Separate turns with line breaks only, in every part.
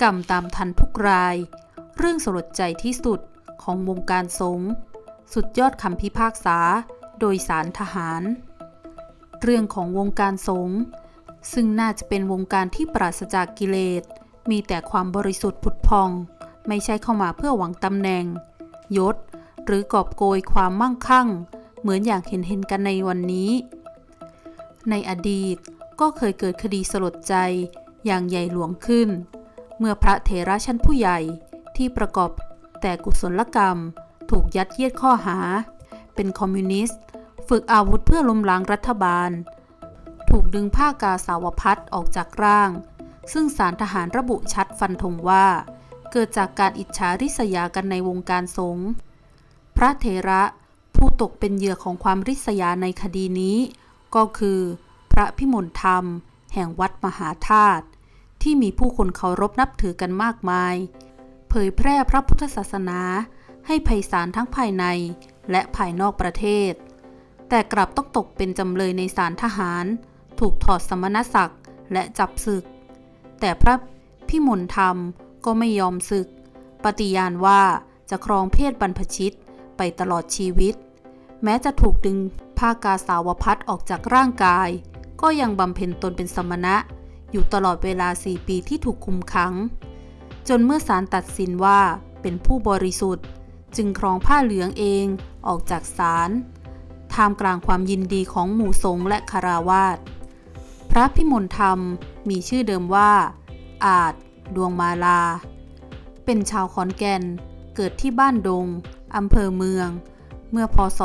กรรมตามทันทุกราย เรื่องสลดใจที่สุดของวงการสงฆ์สุดยอดคำพิพากษาโดยสารทหาร เรื่องของวงการสงฆ์ซึ่งน่าจะเป็นวงการที่ปราศจากกิเลส มีแต่ความบริสุทธิ์ผุดพอง ไม่ใช่เข้ามาเพื่อหวังตำแหน่ง ยศ หรือกอบโกยความมั่งคั่ง เหมือนอย่างเห็นเห็นกันในวันนี้ ในอดีตก็เคยเกิดคดีสลดใจอย่างใหญ่หลวงขึ้น เมื่อพระเถระชั้นผู้ใหญ่ที่ประกอบแต่กุศลกรรม ถูกยัดเยียดข้อหา เป็นคอมมิวนิสต์ ฝึกอาวุธเพื่อล้มล้างรัฐบาล ถูกดึงผ้ากาสาวพัดออกจากร่าง ซึ่งสารทหารระบุชัดฟันธงว่า เกิดจากการอิจฉาริษยากันในวงการสงฆ์พระเถระผู้ตกเป็นเหยื่อของความริษยาในคดีนี้ ก็คือ พระพิมลธรรม แห่งวัดมหาธาตุ ที่มีผู้คนเคารพนับถือกันมากมาย เผยแพร่พระพุทธศาสนา ให้ไพศาลทั้งภายในและภายนอกประเทศ แต่กลับต้องตกเป็นจำเลยในศาลทหาร ถูกถอดสมณศักดิ์และจับศึก แต่พระพิมลธรรมก็ไม่ยอมศึก ปฏิญาณว่าจะครองเพศบรรพชิตไปตลอดชีวิต แม้จะถูกดึงผ้ากาสาวพัดออกจากร่างกาย ก็ยังบำเพ็ญตนเป็นสมณะ อยู่ตลอดเวลาสี่ปีที่ถูกคุมขัง จนเมื่อศาลตัดสินว่าเป็นผู้บริสุทธิ์ จึงครองผ้าเหลืองเองออกจากศาลท่ามกลางความยินดีของหมู่สงฆ์และคาราวาสพระพิมลธรรมมีชื่อเดิมว่า อาจ ดวงมาลา เป็นชาวขอนแก่น เกิดที่บ้านดง อำเภอเมือง เมื่อพศ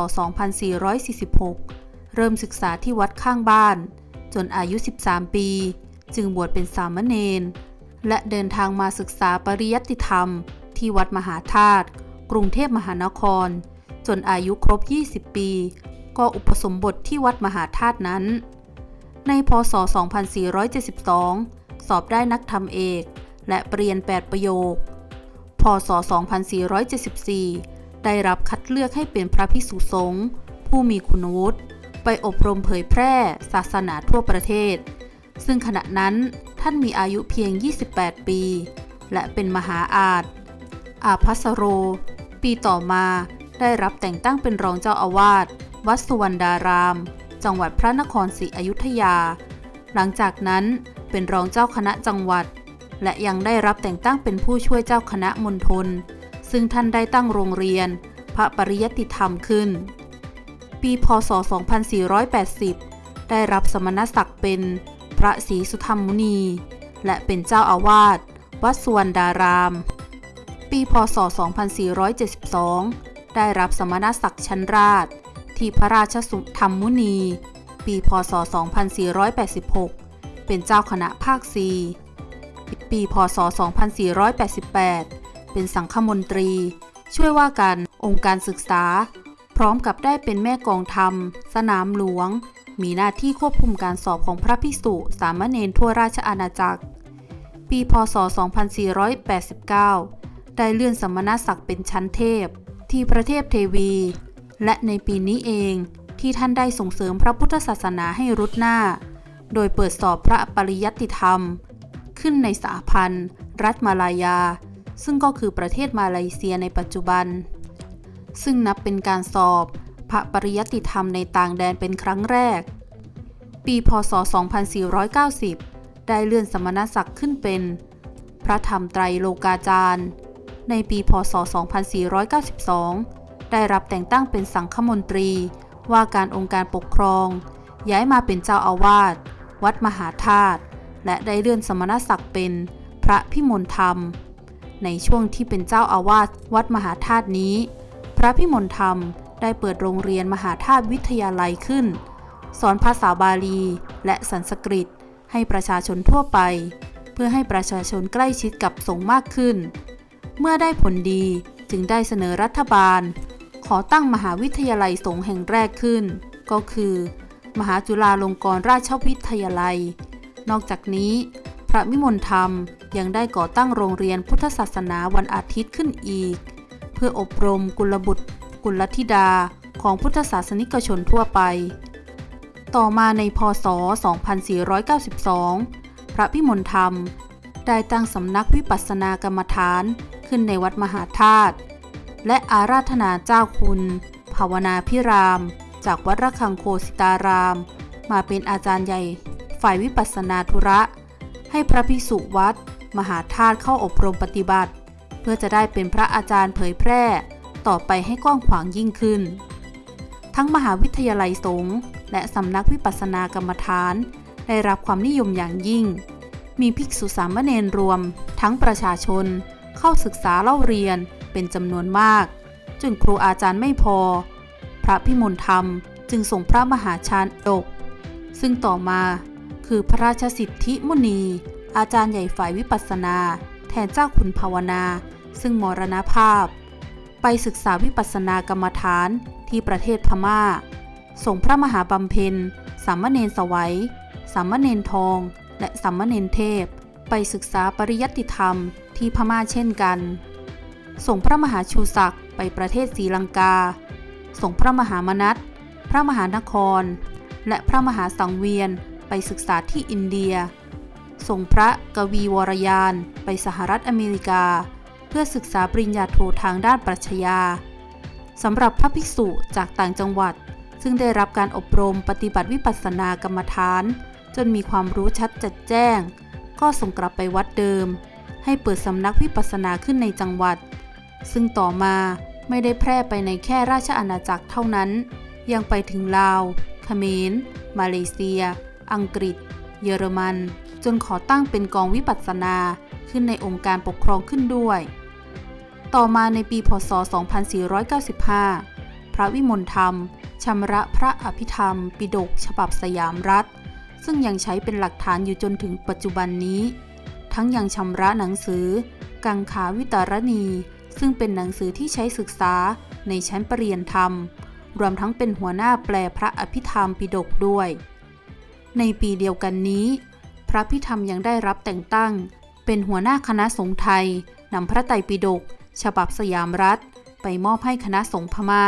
2446 เริ่มศึกษาที่วัดข้างบ้าน จนอายุ 13 ปี จึงบวชเป็นสามเณรและเดินทางมาศึกษาปริยัติธรรม ที่วัดมหาธาตุกรุงเทพมหานคร จนอายุครบ 20 ปี ก็อุปสมบทที่วัดมหาธาตุนั้น ในพศ 2472 สอบได้นักธรรมเอก และเปลี่ยน 8 ประโยค พศ 2474 ได้รับคัดเลือกให้เป็นพระภิกษุสงฆ์ผู้มีคุณวุฒิไปอบรมเผยแพร่ศาสนาทั่วประเทศ ซึ่งขณะนั้นท่านมีอายุเพียง 28 ปี และเป็นมหาอาจอาภัสโร ปีต่อมาได้รับแต่งตั้งเป็นรองเจ้าอาวาสวัดสุวรรณดาราม จังหวัดพระนครศรีอยุธยา หลังจากนั้นเป็นรองเจ้าคณะจังหวัด และยังได้รับแต่งตั้งเป็นผู้ช่วยเจ้าคณะมณฑลซึ่งท่านได้ตั้งโรงเรียน พระปริยติธรรมขึ้น ปีพศ 2480 ได้รับสมณศักดิ์เป็น พระศรีสุธรรมมุนี และเป็นเจ้าอาวาสวัดสวรรณดาราม ปีพศ 2472 ได้รับสมณศักดิ์ชั้นราช ที่พระราชสุธรรมมุนี ปีพศ 2486 เป็นเจ้าคณะภาค4ปีพศ 2488 เป็นสังฆมนตรี ช่วยว่าการองค์การศึกษา พร้อมกับได้เป็นแม่กองธรรม สนามหลวง มีหน้าที่ควบคุมการสอบของพระภิกษุสามเณรทั่วราชอาณาจักร ปีพศ 2489 ได้เลื่อนสมณศักดิ์เป็นชั้นเทพ ที่ประเทศเทวี และในปีนี้เองที่ท่านได้ส่งเสริมพระพุทธศาสนาให้รุดหน้า โดยเปิดสอบพระปริยัติธรรม ขึ้นในสหพันธ์ รัฐมาลายา ซึ่งก็คือประเทศมาเลเซียในปัจจุบัน ซึ่งนับเป็นการสอบ ระปริยติธรรมในต่างแดนเป็นครั้งแรก ปีพศ 2490 ได้เลื่อนสมณศักดิ์ขึ้นเป็น พระธรรมไตรโลกาจารย์ ในปีพศ 2492 ได้รับแต่งตั้งเป็นสังฆมนตรี ว่าการองค์การปกครอง ย้ายมาเป็นเจ้าอาวาส วัดมหาธาตุ และได้เลื่อนสมณศักดิ์เป็นพระพิมลธรรม ในช่วงที่เป็นเจ้าอาวาสวัดมหาธาตุนี้ พระพิมลธรรม ได้เปิดโรงเรียนมหาธาตุวิทยาลัยขึ้น สอนภาษาบาลีและสันสกฤต ให้ประชาชนทั่วไป เพื่อให้ประชาชนใกล้ชิดกับสงฆ์มากขึ้น เมื่อได้ผลดีจึงได้เสนอรัฐบาล ขอตั้งมหาวิทยาลัยสงฆ์แห่งแรกขึ้น ก็คือ มหาจุฬาลงกรณราชวิทยาลัย นอกจากนี้ พระวิมลธรรมยังได้ก่อตั้งโรงเรียนพุทธศาสนาวันอาทิตย์ขึ้นอีก เพื่ออบรมกุลบุตร กุลธิดาของพุทธศาสนิกชนทั่วไป ต่อมาในพศ 2492 พระพิมลธรรม ได้ตั้งสำนักวิปัสสนากรรมฐานขึ้นในวัดมหาธาตุและอาราธนาเจ้าคุณ ภาวนาพิราม จากวัดระฆังโคสิตาราม มาเป็นอาจารย์ใหญ่ฝ่ายวิปัสสนาธุระ ให้พระภิกษุวัด มหาธาตุเข้าอบรมปฏิบัติ เพื่อจะได้เป็นพระอาจารย์เผยแพร่ ต่อไปให้กว้างขวางยิ่งขึ้น ทั้งมหาวิทยาลัยสงฆ์และสำนักวิปัสสนากรรมฐาน ได้รับความนิยมอย่างยิ่ง มีภิกษุสามเณรรวม ทั้งประชาชน เข้าศึกษาเล่าเรียนเป็นจำนวนมาก จนครูอาจารย์ไม่พอ พระพิมลธรรมจึงส่งพระมหาชาญดก ซึ่งต่อมาคือพระราชสิทธิมุนี อาจารย์ใหญ่ฝ่ายวิปัสสนา แทนเจ้าคุณภาวนา ซึ่งมรณภาพ ไปศึกษาวิปัสสนากรรมฐานที่ประเทศพม่า ส่งพระมหาบำเพ็ญสามเณรสวัยสามเณรทอง และสามเณรเทพ ไปศึกษาปริยัติธรรมที่พม่าเช่นกัน ส่งพระมหาชูศักดิ์ไปประเทศศรีลังกา ส่งพระมหามนัตพระมหานคร และพระมหาสังเวียนไปศึกษาที่อินเดีย ส่งพระกวีวรยานไปสหรัฐอเมริกา พื่อศึกษาปริญญาโททางด้านปรัชญาสำหรับพระภิกษุจากต่างจังหวัด ซึ่งได้รับการอบรมปฏิบัติวิปัสสนากรรมฐาน จนมีความรู้ชัดจัดแจ้ง ก็ส่งกลับไปวัดเดิม ให้เปิดสำนักวิปัสสนาขึ้นในจังหวัด ซึ่งต่อมาไม่ได้แพร่ไปในแค่ราชอาณาจักรเท่านั้น ยังไปถึงลาวเขมร มาเลเซีย อังกฤษ เยอรมัน จนขอตั้งเป็นกองวิปัสสนาขึ้นในองค์การปกครองขึ้นด้วย ต่อมาในปีพศ 2495 พระวิมลธรรมชำระพระอภิธรรม ปิฎกฉบับสยามรัฐ ซึ่งยังใช้เป็นหลักฐานอยู่จนถึงปัจจุบันนี้ ทั้งยังชำระหนังสือ กังขาวิตารณี ซึ่งเป็นหนังสือที่ใช้ศึกษาในชั้นปรริญญาธรรม รวมทั้งเป็นหัวหน้าแปลพระอภิธรรมปิฎกด้วย ในปีเดียวกันนี้ พระพิธรรมยังได้รับแต่งตั้ง เป็นหัวหน้าคณะสงฆ์ไทยนำพระไตรปิฎก ฉบับสยามรัฐ ไปมอบให้คณะสงฆ์พม่า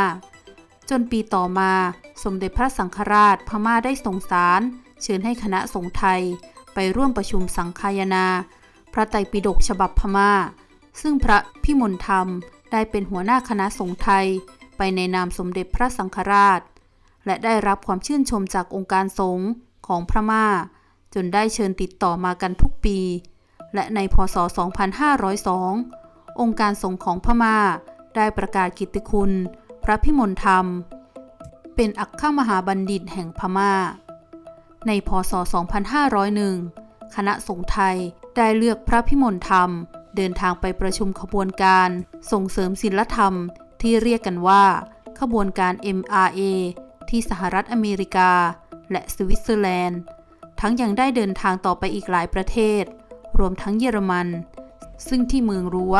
จนปีต่อมาสมเด็จพระสังฆราชพม่าได้ส่งสารเชิญให้คณะสงฆ์ไทยไปร่วมประชุมสังคายนา พระไตรปิฎกฉบับพม่า ซึ่งพระพิมลธรรมได้เป็นหัวหน้าคณะสงฆ์ไทย ไปในนามสมเด็จพระสังฆราช และได้รับความชื่นชมจากองค์การสงฆ์ของพม่า จนได้เชิญติดต่อมากันทุกปี และในพศ 2502 องค์การสงฆ์ของพม่า ได้ประกาศกิตติคุณ พระพิมลธรรม เป็นอัครมหาบัณฑิตแห่งพม่า ในพศ 2501 คณะสงฆ์ไทยได้เลือกพระพิมลธรรม เดินทางไปประชุมขบวนการส่งเสริมศิลธรรมที่เรียกกันว่า ขบวนการ MRA ที่สหรัฐอเมริกา และสวิตเซอร์แลนด์ ทั้งยังได้เดินทางต่อไปอีกหลายประเทศ รวมทั้งเยอรมัน ซึ่งที่เมืองรัว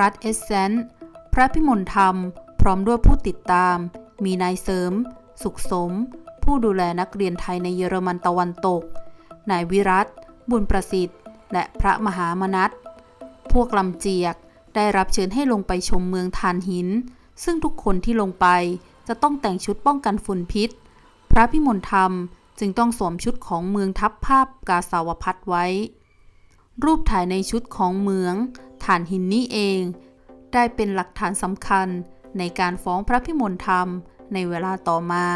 รัฐเอสเซนต์พระพิมลธรรม พร้อมด้วยผู้ติดตาม มีนายเสริม สุขสม ผู้ดูแลนักเรียนไทยในเยอรมันตะวันตก นายวิรัตบุญประสิทธิ์ และพระมหามนัตพวกลำเจียกได้รับเชิญให้ลงไปชมเมืองทานหิน ซึ่งทุกคนที่ลงไปจะต้องแต่งชุดป้องกันฝุ่นพิษ พระพิมลธรรมจึงต้องสวมชุดของเมืองทับภาพกาสาวพัดไว้ รูปถ่ายในชุดของเมืองฐานหินนี้เอง ได้เป็นหลักฐานสำคัญในการฟ้องพระพิมลธรรมในเวลาต่อมา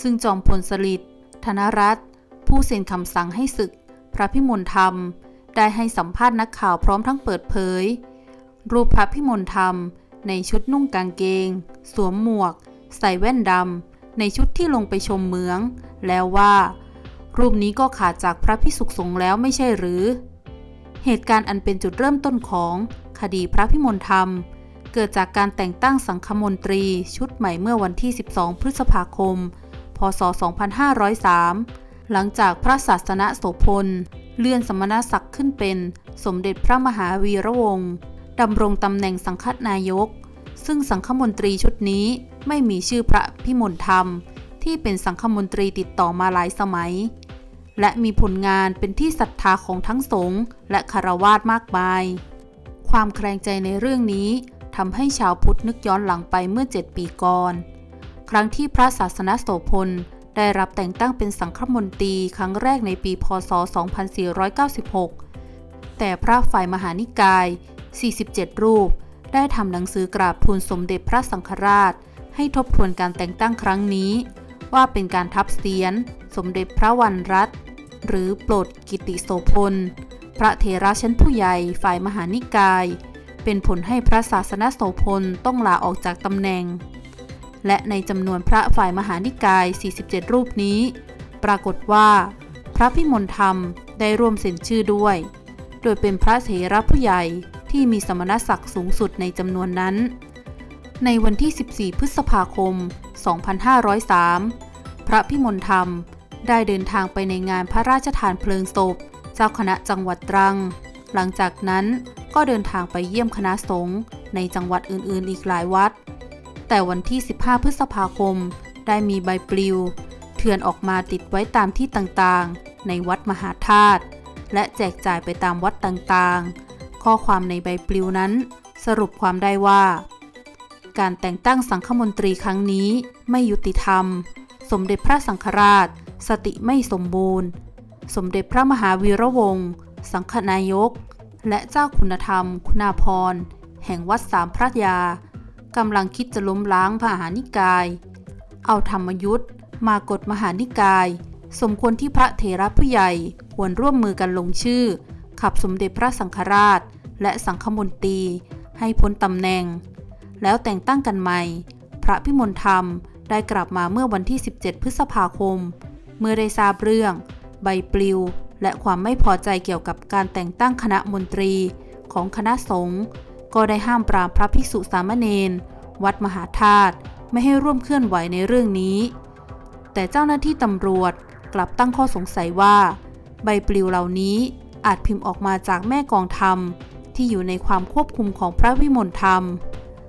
ซึ่งจอมพลสฤษดิ์ธนรัตน์ผู้เซ็นคำสั่งให้ศึกพระพิมลธรรม ได้ให้สัมภาษณ์นักข่าวพร้อมทั้งเปิดเผย รูปพระพิมลธรรม ในชุดนุ่งกางเกง สวมหมวก ใส่แว่นดำในชุดที่ลงไปชมเมือง แล้วว่า รูปนี้ก็ขาดจากพระพิสุขสงฆ์แล้วไม่ใช่หรือ เหตุการณ์อันเป็นจุดเริ่มต้นของคดีพระพิมลธรรม เกิดจากการแต่งตั้งสังฆมนตรีชุดใหม่เมื่อวันที่ 12 พฤษภาคม พศ 2503 หลังจากพระศาสนโสพล เลื่อนสมณศักดิ์ขึ้นเป็นสมเด็จพระมหาวีระวงศ์ดำรงตำแหน่งสังฆนายก ซึ่งสังฆมนตรีชุดนี้ไม่มีชื่อพระพิมลธรรม ที่เป็นสังฆมนตรีติดต่อมาหลายสมัย และมีผลงานเป็นที่ศรัทธาของทั้งสงฆ์และคารวาสมากมาย ความแคลงใจในเรื่องนี้ทำให้ชาวพุทธนึกย้อนหลังไปเมื่อ 7 ปีก่อน ครั้งที่พระศาสนโสพลได้รับแต่งตั้งเป็นสังฆมนตรีครั้งแรกในปีพศ 2496 แต่พระฝ่ายมหานิกาย 47 รูป ได้ทำหนังสือกราบทูลสมเด็จพระสังฆราช ให้ทบทวนการแต่งตั้งครั้งนี้ ว่าเป็นการทับเสียน สมเด็จพระวันรัตน์ หรือปรดกิติโสพล พระเถระชั้นผู้ใหญ่ฝ่ายมหานิกาย เป็นผลให้พระศาสนโสพลต้องลาออกจากตำแหน่ง และในจำนวนพระฝ่ายมหานิกาย 47 รูปนี้ ปรากฏว่า พระพิมลธรรมได้ร่วมเซ็นชื่อด้วย โดยเป็นพระเถระผู้ใหญ่ที่มีสมณศักดิ์สูงสุดในจำนวนนั้น ในวันที่ 14 พฤษภาคม 2503 พระพิมลธรรม ได้เดินทางไปในงานพระราชทานเพลิงศพ เจ้าคณะจังหวัดตรัง หลังจากนั้นก็เดินทางไปเยี่ยมคณะสงฆ์ในจังหวัดอื่นๆ อีกหลายวัด แต่วันที่ 15 พฤษภาคม ได้มีใบปลิว เถือนออกมาติดไว้ตามที่ต่างๆ ในวัดมหาธาตุและแจกจ่ายไปตามวัดต่างๆ ข้อความในใบปลิวนั้น สรุปความได้ว่า การแต่งตั้งสังฆมนตรีครั้งนี้ไม่ยุติธรรม สมเด็จพระสังฆราช สติไม่สมบูรณ์ สมเด็จพระมหาวีระวงศ์สังฆนายก และเจ้าคุณธรรม คุณาภรแห่งวัดสามพระยากำลังคิดจะล้มล้างมหานิกาย เอาธรรมยุทธ์มากฎมหานิกาย สมควรที่พระเถระผู้ใหญ่ควรร่วมมือกันลงชื่อ ขับสมเด็จพระสังฆราช และสังฆมนตรีให้พ้นตำแหน่ง แล้วแต่งตั้งกันใหม่ พระพิมลธรรมได้กลับมาเมื่อวันที่ 17 พฤษภาคม เมื่อได้ทราบเรื่อง ใบปลิว และความไม่พอใจเกี่ยวกับการแต่งตั้งคณะมนตรีของคณะสงฆ์ก็ได้ห้ามปรามพระภิกษุสามเณรวัดมหาธาตุไม่ให้ร่วมเคลื่อนไหวในเรื่องนี้ แต่เจ้าหน้าที่ตำรวจกลับตั้งข้อสงสัยว่า ใบปลิวเหล่านี้อาจพิมพ์ออกมาจากแม่กองธรรม ที่อยู่ในความควบคุมของพระวิมลธรรม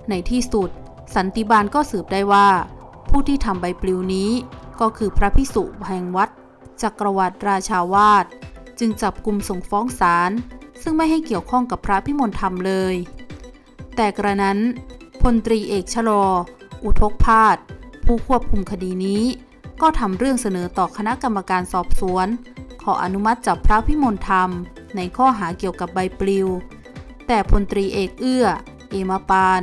ในที่สุด สันติบาลก็สืบได้ว่า ผู้ที่ทำใบปลิวนี้ ก็คือพระพิสุแห่งวัด จักรวรรดิราชาวาสจึงจับกลุ่มส่งฟ้องศาลซึ่งไม่ให้เกี่ยวข้องกับพระพิมลธรรมเลย แต่กระนั้นพลตรีเอกชลอ อุทกพาดผู้ควบคุมคดีนี้ ก็ทำเรื่องเสนอต่อคณะกรรมการสอบสวน ขออนุมัติจับพระพิมลธรรม ในข้อหาเกี่ยวกับใบปลิว แต่พลตรีเอกเอื้อ เอมาปาน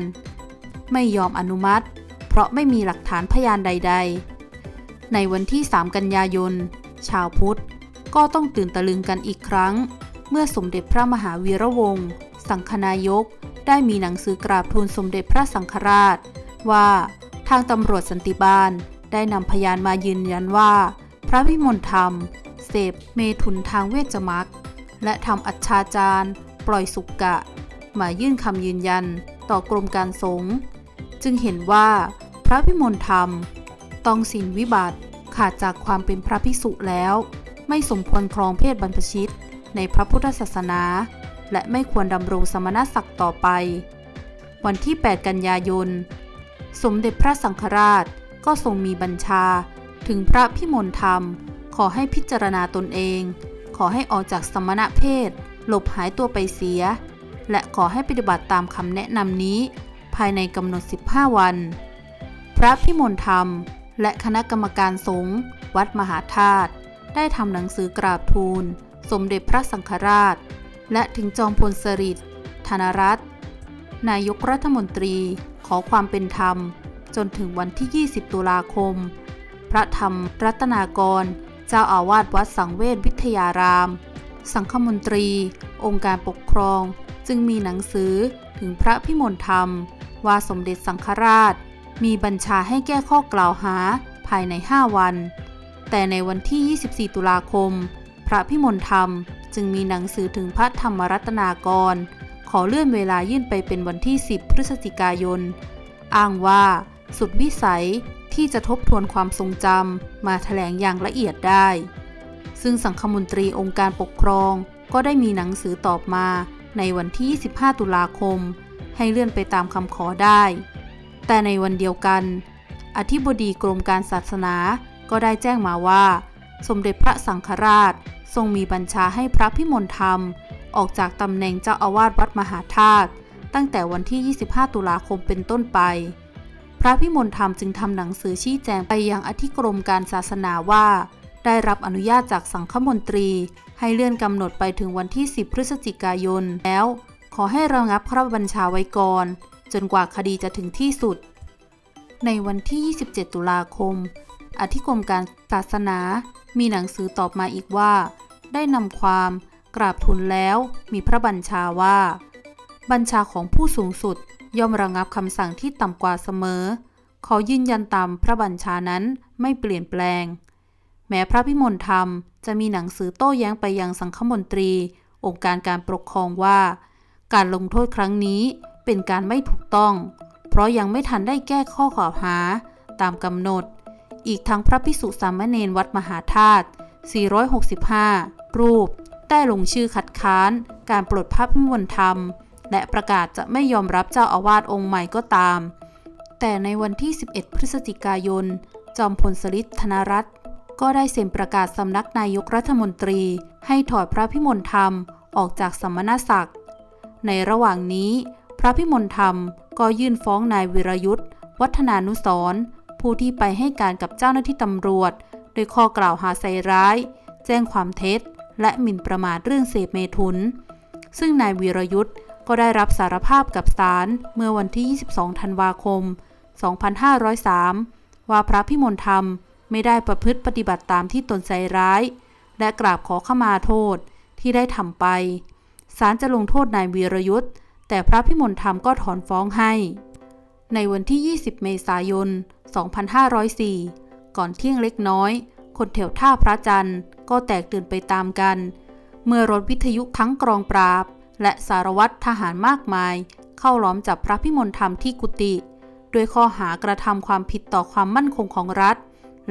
ไม่ยอมอนุมัติ เพราะไม่มีหลักฐานพยานใด ๆ ในวันที่ 3 กันยายน ชาวพุทธ ก็ต้องตื่นตะลึงกันอีกครั้ง เมื่อสมเด็จพระมหาวีระวงศ์สังคนายก ได้มีหนังสือกราบทูลสมเด็จพระสังฆราช ว่าทางตำรวจสันติบาลได้นำพยานมายืนยันว่า พระวิมลธรรม เสพเมถุนทางเวชมรรคและทำอัจฉาจารปล่อยสุกกะ มายื่นคำยืนยันต่อกรมการสงฆ์จึงเห็นว่าพระพิมลธรรม ต้องสินวิบัติ ขาดจากความเป็นพระพิสุแล้ว ไม่สมควรครองเพศบรรพชิต ในพระพุทธศาสนา และไม่ควรดำรงสมณศักดิ์ต่อไป วันที่ 8 กันยายน สมเด็จพระสังฆราชก็ทรงมีบัญชา ถึงพระพิมลธรรม ขอให้พิจารณาตนเอง ขอให้ออกจากสมณเพศ หลบหายตัวไปเสีย และขอให้ปฏิบัติตามคำแนะนำนี้ ภายในกำหนด 15 วันพระพิมลธรรม และคณะกรรมการสงฆ์วัดมหาธาตุได้ทำหนังสือกราบทูล สมเด็จพระสังฆราช และถึงจอมพลสฤษดิ์ธนรัตน์นายกรัฐมนตรีขอความเป็นธรรม จนถึงวันที่ 20 ตุลาคม พระธรรมรัตนากร เจ้าอาวาสวัดสังเวชวิทยาราม สังฆมนตรี องค์การปกครอง จึงมีหนังสือถึงพระพิมลธรรม ว่าสมเด็จสังฆราช มีบัญชาให้แก้ข้อกล่าวหาภายใน 5 วัน แต่ในวันที่ 24 ตุลาคม พระพิมลธรรม จึงมีหนังสือถึงพระธรรมรัตนากร ขอเลื่อนเวลายื่นไปเป็นวันที่ 10 พฤศจิกายน อ้างว่า สุดวิสัยที่จะทบทวนความทรงจำมาแถลงอย่างละเอียดได้ ซึ่งสังคมนตรีองค์การปกครองก็ได้มีหนังสือตอบมาในวันที่ 25 ตุลาคม ให้เลื่อนไปตามคำขอได้ แต่ในวันเดียวกัน อธิบดีกรมการศาสนาก็ได้แจ้งมาว่า สมเด็จพระสังฆราชทรงมีบัญชาให้พระพิมลธรรม ออกจากตำแหน่งเจ้าอาวาสวัดมหาธาตุตั้งแต่วันที่ 25 ตุลาคมเป็นต้นไป พระพิมลธรรมจึงทำหนังสือชี้แจงไปยังอธิกรมการศาสนาว่า ได้รับอนุญาตจากสังฆมนตรี ให้เลื่อนกำหนดไปถึงวันที่ 10 พฤศจิกายนแล้ว ขอให้ระงับพระบัญชาไว้ก่อน จนกว่าคดีจะถึงที่สุด ในวันที่ 27 ตุลาคม อธิกรมการศาสนามีหนังสือตอบมาอีกว่า ได้นำความกราบทูลแล้วมีพระบัญชาว่า บัญชาของผู้สูงสุดย่อมระงับคำสั่งที่ต่ำกว่าเสมอ ขอยืนยันตามพระบัญชานั้นไม่เปลี่ยนแปลง แม้พระพิมลธรรมจะมีหนังสือโต้แย้งไปยังสังฆมนตรี องค์การการปกครองว่า การลงโทษครั้งนี้ เป็นการไม่ถูกต้อง เพราะยังไม่ทันได้แก้ข้อกล่าวหา ตามกำหนด อีกทั้งพระพิสุสามเณรวัดมหาธาตุ 465 รูป ได้ลงชื่อคัดค้าน การปลดพระพิมลธรรม และประกาศจะไม่ยอมรับเจ้าอาวาสองค์ใหม่ก็ตาม แต่ในวันที่ 11 พฤศจิกายน จอมพลสฤทธิ์ธนรัตน์ก็ได้เซ็นประกาศสำนักนายกรัฐมนตรี ให้ถอดพระพิมลธรรมออกจากสมณศักดิ์ ในระหว่างนี้ พระพิมลธรรมก็ยื่นฟ้องนายวิรยุทธ์วัฒนานุสรณ์ผู้ที่ไปให้การกับเจ้าหน้าที่ตำรวจ โดยข้อกล่าวหาใส่ร้าย แจ้งความเท็จ และหมิ่นประมาทเรื่องเสพเมถุน ซึ่งนายวีรยุทธ์ก็ได้รับสารภาพกับศาลเมื่อวันที่ 22 ธันวาคม 2503 ว่าพระพิมลธรรมไม่ได้ประพฤติปฏิบัติตามที่ตนใจร้าย และกราบขอขมาโทษที่ได้ทำไปศาลจะลงโทษนายวีรยุทธ์ แต่พระพิมลธรรมก็ถอนฟ้องให้ ในวันที่ 20 เมษายน 2504 ก่อนเที่ยงเล็กน้อย คนแถวท่าพระจันทร์ก็แตกตื่นไปตามกัน เมื่อรถวิทยุทั้งกรองปราบ และสารวัตรทหารมากมาย เข้าล้อมจับพระพิมลธรรมที่กุฏิด้วยข้อหากระทำความผิดต่อความมั่นคงของรัฐ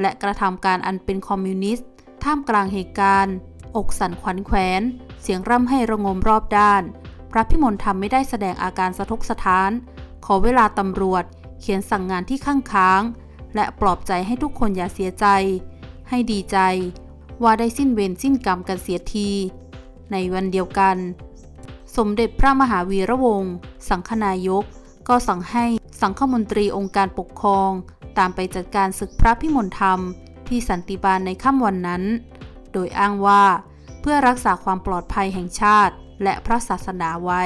และกระทำการอันเป็นคอมมิวนิสต์ ท่ามกลางเหตุการณ์ อกสั่นขวัญแขวน เสียงร่ำให้ระงมรอบด้าน พระพิมลธรรมไม่ได้แสดงอาการสะทกสะท้าน ขอเวลาตำรวจ เขียนสั่งงานที่ข้างค้าง และปลอบใจให้ทุกคนอย่าเสียใจ ให้ดีใจ ว่าได้สิ้นเวรสิ้นกรรมกันเสียที ในวันเดียวกัน สมเด็จพระมหาวีระวงศ์สังฆนายก ก็สั่งให้สังฆมนตรีองค์การปกครอง ตามไปจัดการศึกพระพิมลธรรม ที่สันติบาลในค่ำวันนั้น โดยอ้างว่าเพื่อรักษาความปลอดภัยแห่งชาติ และพระศาสนาไว้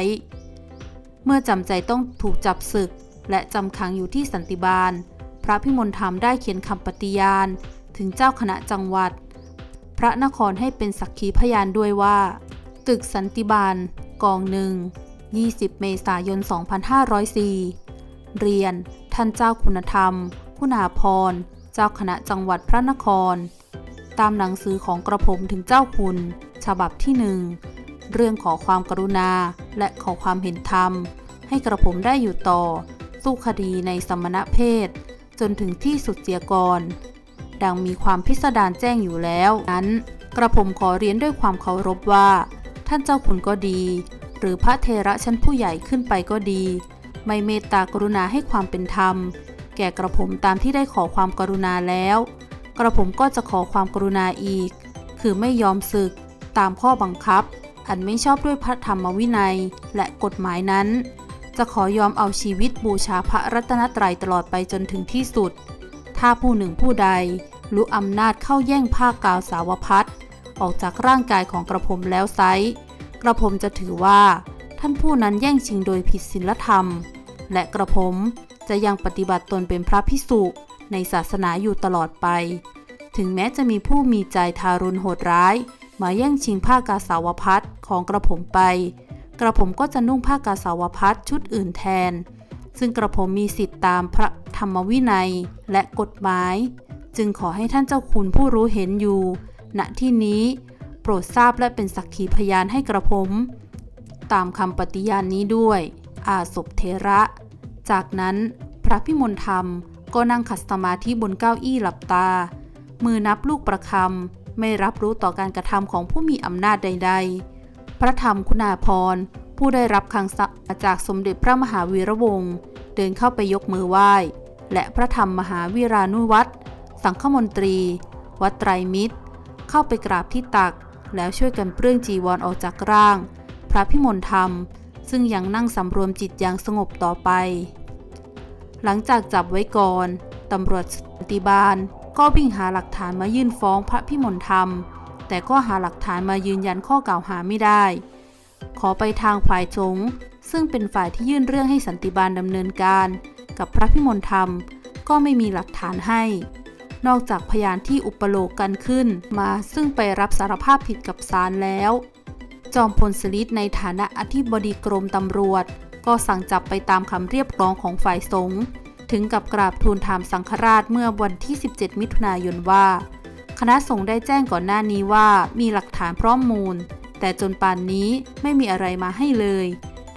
เมื่อจำใจต้องถูกจับศึก และจำขังอยู่ที่สันติบาล พระพิมลธรรมได้เขียนคำปฏิญาณ ถึงเจ้าคณะจังหวัด พระนครให้เป็นสักขีพยานด้วยว่า ตึกสันติบาล กองหนึ่ง 20 เมษายน 2504 เรียน ท่านเจ้าคุณธรรม คุณาพร เจ้าคณะจังหวัดพระนคร ตามหนังสือของกระผมถึงเจ้าคุณ ฉบับที่หนึ่ง เรื่องขอความกรุณา และขอความเห็นธรรม ให้กระผมได้อยู่ต่อ สู้คดีในสมณเพศ จนถึงที่สุดเสียก่อน ดังมีความพิสดารแจ้งอยู่แล้ว นั้น กระผมขอเรียนด้วยความเคารพว่า ท่านเจ้าคุณก็ดี หรือพระเทระชั้นผู้ใหญ่ขึ้นไปก็ดี ไม่เมตตากรุณาให้ความเป็นธรรม แก่กระผมตามที่ได้ขอความกรุณาแล้ว กระผมก็จะขอความกรุณาอีก คือไม่ยอมศึกตามข้อบังคับ อันไม่ชอบด้วยพระธรรมวินัย และกฎหมายนั้น จะขอยอมเอาชีวิตบูชาพระรัตนตรัยตลอดไปจนถึงที่สุด ถ้าผู้หนึ่งผู้ใดรู้อำนาจเข้าแย่งผ้ากาวสาวพัดออกจากร่างกายของกระผมแล้วไซกระผมจะถือว่า ท่านผู้นั้นแย่งชิงโดยผิดศีลธรรม และกระผมจะยังปฏิบัติตนเป็นพระพิสุในศาสนาอยู่ตลอดไป ถึงแม้จะมีผู้มีใจทารุณโหดร้าย มาแย่งชิงผ้ากาสาวพัดของกระผมไป กระผมก็จะนุ่งผ้ากาสาวพัดชุดอื่นแทน ซึ่งกระผมมีสิทธิตามพระธรรมวินัยและกฎหมาย จึงขอให้ท่านเจ้าคุณผู้รู้เห็นอยู่ ณที่นี้โปรดทราบและเป็นสักขีพยานให้กระผม ตามคำปฏิญาณนนี้ด้วย อาศพเทระ จากนั้นพระพิมลธรรมก็นั่งขัดสมาธิบนเก้าอี้หลับตา มือนับลูกประคำ ไม่รับรู้ต่อการกระทำของผู้มีอำนาจใด ๆ พระธรรมคุณาพรผู้ได้รับคำสั่งจากสมเด็จพระมหาวีระวงศ์เดินเข้าไปยกมือไหว้ และพระธรรมมหาวีรานุวัตรสังฆมนตรี วัดไตรมิตร เข้าไปกราบที่ตัก แล้วช่วยกันเปลื้องจีวรอออกจากร่าง พระพิมลธรรม ซึ่งยังนั่งสำรวมจิตอย่างสงบต่อไป หลังจากจับไว้ก่อนตำรวจสันติบาล ก็วิ่งหาหลักฐานมายื่นฟ้องพระพิมลธรรม แต่ก็หาหลักฐานมายืนยันข้อกล่าวหาไม่ได้ ขอไปทางฝ่ายสงฆ์ซึ่งเป็นฝ่ายที่ยื่นเรื่องให้สันติบาลดำเนินการ กับพระพิมลธรรม ก็ไม่มีหลักฐานให้ นอกจากพยานที่อุปโลกกันขึ้นมาซึ่งไปรับสารภาพผิดกับศาลแล้ว จอมพลสฤทธิ์ในฐานะอธิบดีกรมตำรวจ ก็สั่งจับไปตามคำเรียกร้องของฝ่ายสงฆ์ ถึงกับกราบทูลถามสังฆราชเมื่อวันที่ 17 มิถุนายนว่า คณะสงฆ์ได้แจ้งก่อนหน้านี้ว่ามีหลักฐานพร้อมมูล แต่จนป่านนี้ไม่มีอะไรมาให้เลย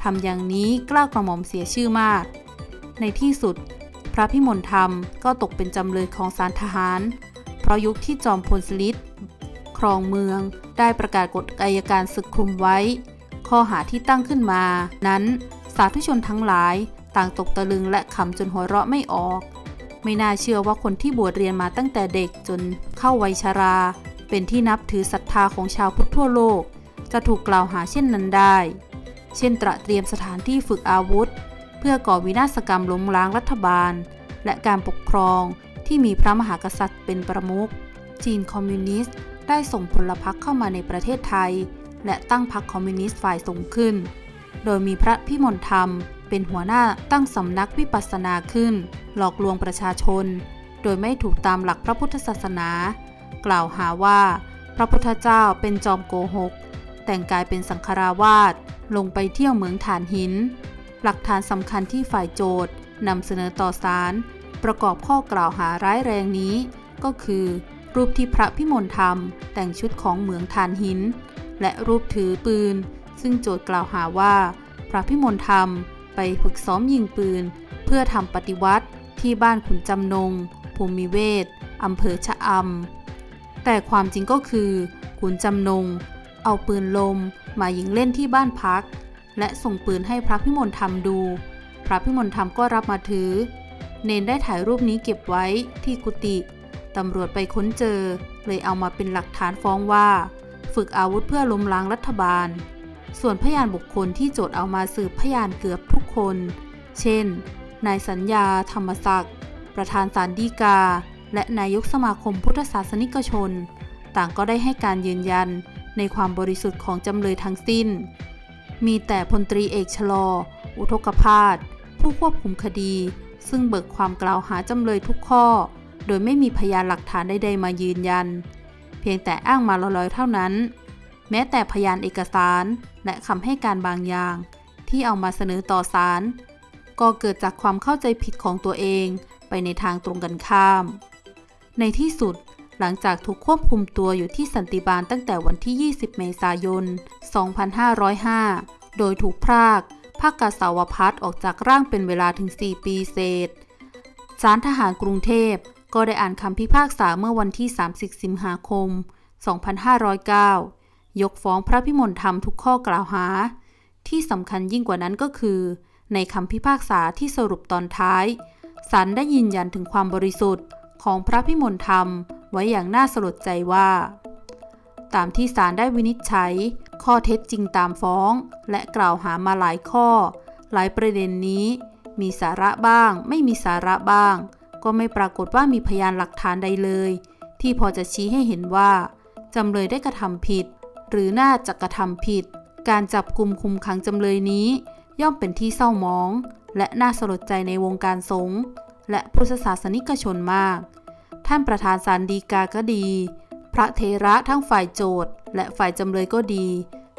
ทำอย่างนี้กล้ากระหม่อมเสียชื่อมาก ในที่สุด พระพิมลธรรมก็ตกเป็นจำเลยของศาลทหาร เพราะยุคที่จอมพลสฤทธิ์ครองเมืองได้ประกาศกฎอัยการศึกคลุมไว้ ข้อหาที่ตั้งขึ้นมา นั้นสาธุชนทั้งหลาย ต่างตกตะลึงและขำจนหัวเราะไม่ออก ไม่น่าเชื่อว่าคนที่บวชเรียนมาตั้งแต่เด็กจนเข้าวัยชรา เป็นที่นับถือศรัทธาของชาวพุทธทั่วโลก จะถูกกล่าวหาเช่นนั้นได้ เช่นตระเตรียมสถานที่ฝึกอาวุธ เพื่อก่อวินาศกรรมล้มล้างรัฐบาล และการปกครองที่มีพระมหากษัตริย์เป็นประมุขจีนคอมมิวนิสต์ได้ส่งพลพรรคเข้ามาในประเทศไทย และตั้งพรรคคอมมิวนิสต์ฝ่ายส่งขึ้น โดยมีพระพิมลธรรม เป็นหัวหน้าตั้งสำนักวิปัสสนาขึ้น หลอกลวงประชาชน โดยไม่ถูกตามหลักพระพุทธศาสนา กล่าวหาว่า พระพุทธเจ้าเป็นจอมโกหก แต่งกายเป็นสังฆราวาสลงไปเที่ยวเหมืองฐานหิน หลักฐานสำคัญที่ฝ่ายโจทย์นำเสนอต่อศาลประกอบข้อกล่าวหาร้ายแรงนี้ ก็คือ รูปที่พระพิมลธรรม แต่งชุดของเหมืองฐานหิน และรูปถือปืน ซึ่งโจทย์กล่าวหาว่า พระพิมลธรรม ไปฝึกซ้อมยิงปืน เพื่อทำปฏิวัติที่บ้านขุนจำนง ภูมิเวศอำเภอชะอำแต่ความจริงก็คือขุนจำนง เอาปืนลมมายิงเล่นที่บ้านพัก และส่งปืนให้พระพิมลธรรมดู พระพิมลธรรมก็รับมาถือ เนนได้ถ่ายรูปนี้เก็บไว้ที่กุฏิตำรวจไปค้นเจอ เลยเอามาเป็นหลักฐานฟ้องว่า ฝึกอาวุธเพื่อล้มล้างรัฐบาล ส่วนพยานบุคคลที่โจทย์เอามาสืบพยานเกือบทุกคน เช่น นายสัญญา ธรรมศักดิ์ ประธานศาลฎีกา และนายกสมาคมพุทธศาสนิกชน ต่างก็ได้ให้การยืนยันในความบริสุทธิ์ของจำเลยทั้งสิ้น มีแต่พลตรีเอกชลอ อุทกพาสผู้ควบคุมคดี ซึ่งเบิกความกล่าวหาจำเลยทุกข้อ โดยไม่มีพยานหลักฐานใดๆมายืนยัน เพียงแต่อ้างมาลอยๆเท่านั้น แม้แต่พยานเอกสาร และคำให้การบางอย่าง ที่เอามาเสนอต่อศาลก็เกิดจากความเข้าใจผิดของตัวเองไปในทางตรงกันข้าม ในที่สุดหลังจากถูกควบคุมตัวอยู่ที่สันติบาลตั้งแต่วันที่ 20 เมษายน 2505 โดยถูกพรากภาคกาสาวพัฒออกจากร่างเป็นเวลาถึง 4 ปีเศษศาลทหารกรุงเทพก็ได้อ่านคำพิพากษาเมื่อวันที่ 30 สิงหาคม 2509 ยกฟ้องพระพิมลธรรมทุกข้อกล่าวหา ที่สำคัญยิ่งกว่านั้นก็คือ ในคำพิพากษาที่สรุปตอนท้ายศาลได้ยืนยันถึงความบริสุทธิ์ของพระพิมลธรรมไว้อย่างน่าสลดใจว่า ตามที่ศาลได้วินิจฉัย ข้อเท็จจริงตามฟ้อง และกล่าวหามาหลายข้อ หลายประเด็นนี้ มีสาระบ้าง ไม่มีสาระบ้าง ก็ไม่ปรากฏว่ามีพยานหลักฐานใดเลย ที่พอจะชี้ให้เห็นว่าจำเลยได้กระทำผิด หรือน่าจะกระทำผิด การจับกลุ่มคุมขังจำเลยนี้ ย่อมเป็นที่เศร้ามอง และน่าสลดใจในวงการสงฆ์และพุทธศาสนิกชนมาก ท่านประธานศาลฎีกาก็ดี พระเทระทั้งฝ่ายโจทย์ และฝ่ายจำเลยก็ดี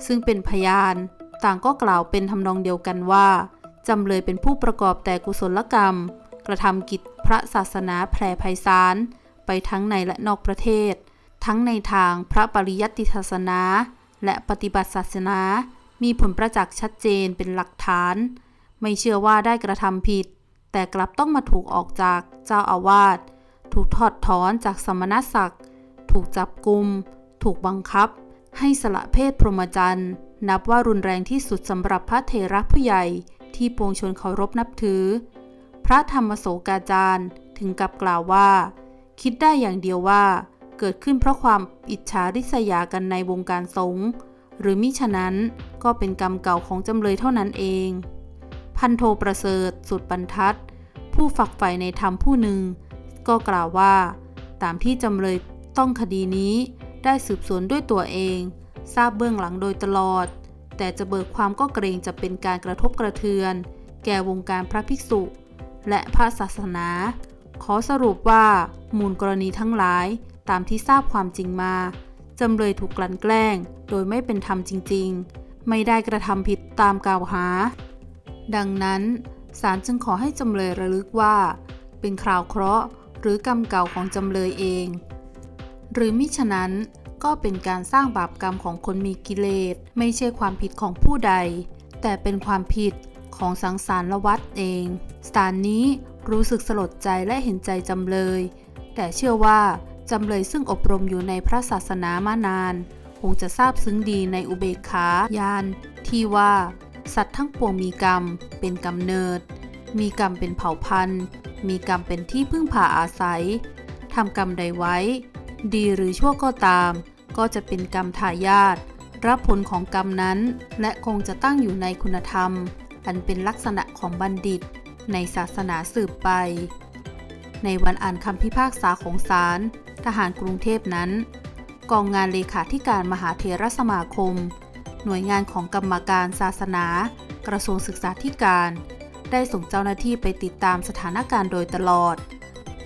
ซึ่งเป็นพยาน ต่างก็กล่าวเป็นทำนองเดียวกันว่าจำเลยเป็นผู้ประกอบแต่กุศลกรรม กระทำกิจพระศาสนาแผ่ไพศาลไปทั้งในและนอกประเทศ ทั้งในทางพระปริยัติศาสนา และปฏิบัติศาสนา มีผลประจักษ์ชัดเจนเป็นหลักฐาน ไม่เชื่อว่าได้กระทำผิด แต่กลับต้องมาถูกออกจากเจ้าอาวาส ถูกถอดถอนจากสมณศักดิ์ ถูกจับกุม ถูกบังคับ ให้สละเพศพรหมจรรย์ นับว่ารุนแรงที่สุดสำหรับพระเถระผู้ใหญ่ที่ปวงชนเคารพนับถือ พระธรรมโสกาจารย์ถึงกับกล่าวว่า คิดได้อย่างเดียวว่า กิดขึ้นเพราะความอิจฉาริษยากันในวงการสงฆ์หรือมิฉะนั้นก็เป็นกรรมเก่าของจำเลยเท่านั้นเอง พันโทประเสริฐ สุดบรรทัด ผู้ฝักใฝ่ในธรรมผู้หนึ่ง ก็กล่าวว่า ตามที่จำเลยต้องคดีนี้ได้สืบสวนด้วยตัวเอง ทราบเบื้องหลังโดยตลอด แต่จะเบิกความก็เกรงจะเป็นการกระทบกระเทือน แก่วงการพระภิกษุ และพระศาสนา ขอสรุปว่ามูลกรณีทั้งหลาย ตามที่ทราบความจริงมา จำเลยถูกกลั่นแกล้ง โดยไม่เป็นธรรมจริง ๆ ไม่ได้กระทำผิดตามกล่าวหา ดังนั้นศาลจึงขอให้จำเลยระลึกว่า เป็นคราวเคราะห์หรือกรรมเก่าของจำเลยเอง หรือมิฉะนั้นก็เป็นการสร้างบาปกรรมของคนมีกิเลส ไม่ใช่ความผิดของผู้ใด แต่เป็นความผิดของสังสารวัฏเองศาลนี้รู้สึกสลดใจและเห็นใจจำเลย แต่เชื่อว่า จำเลยซึ่งอบรมอยู่ในพระศาสนามานาน คงจะทราบซึ้งดีในอุเบกขา ญาณที่ว่า สัตว์ทั้งปวงมีกรรม เป็นกำเนิด มีกรรมเป็นเผ่าพันธุ์ มีกรรมเป็นที่พึ่งพาอาศัยทำกรรมใดไว้ ดีหรือชั่วก็ตาม ก็จะเป็นกรรมทายาทรับผลของกรรมนั้น และคงจะตั้งอยู่ในคุณธรรม อันเป็นลักษณะของบัณฑิต ในศาสนาสืบไป ในวันอ่านคำพิพากษาของศาล ทหารกรุงเทพนั้น กองงานเลขาธิการมหาเทรสมาคม หน่วยงานของกรรมการศาสนา กระทรวงศึกษาธิการ ได้ส่งเจ้าหน้าที่ไปติดตามสถานการณ์โดยตลอด